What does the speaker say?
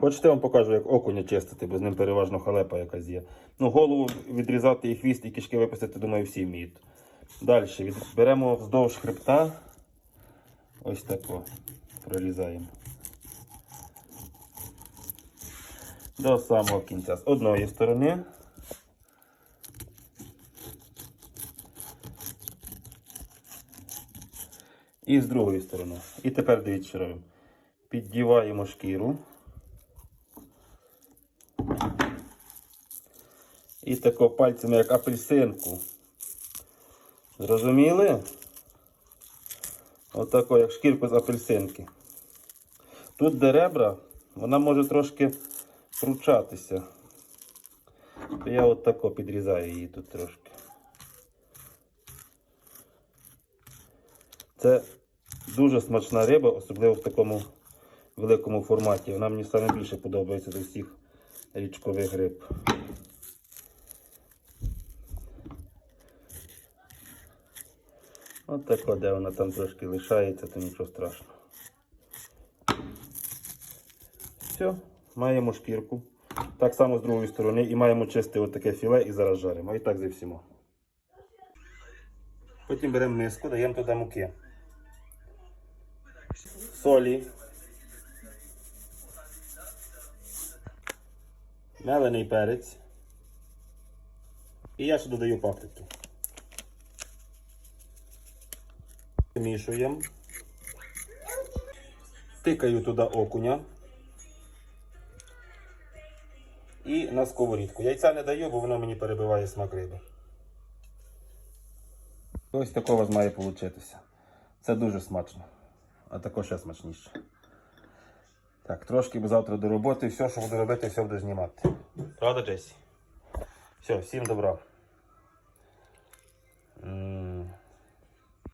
Хочете, я вам покажу, як окуня чистити, бо з ним переважно халепа якась є. Ну, голову відрізати і хвіст, і кишки випустити, думаю, всі вміють. Далі беремо вздовж хребта. Ось тако. Прорізаємо. До самого кінця. З одної сторони. І з другої сторони. І тепер дивіться, що робимо. Піддіваємо шкіру. І тако пальцями, як апельсинку. Зрозуміли? Отако, як шкірку з апельсинки. Тут, де ребра, вона може трошки пручатися. То я от тако підрізаю її тут трошки. Це дуже смачна риба, особливо в такому великому форматі. Вона мені саме більше подобається з усіх річкових риб. От тако, де вона там трошки лишається, то нічого страшного. Все, маємо шкірку. Так само з другої сторони і маємо чисте отаке філе і зараз жаримо. І так зі всіма. Потім беремо миску, даємо туди муки. Солі. Мелений перець. І я ще додаю паприки. Вимішуємо. Тикаю туди окуня. І на сковорідку. Яйця не даю, бо воно мені перебиває смак риби. Ось такого вас має получитися. Це дуже смачно. А також ще смачніше. Так, трошки бо завтра до роботи. Все, що буду робити, все буду знімати. Правда, Джесі? Все, всім добра.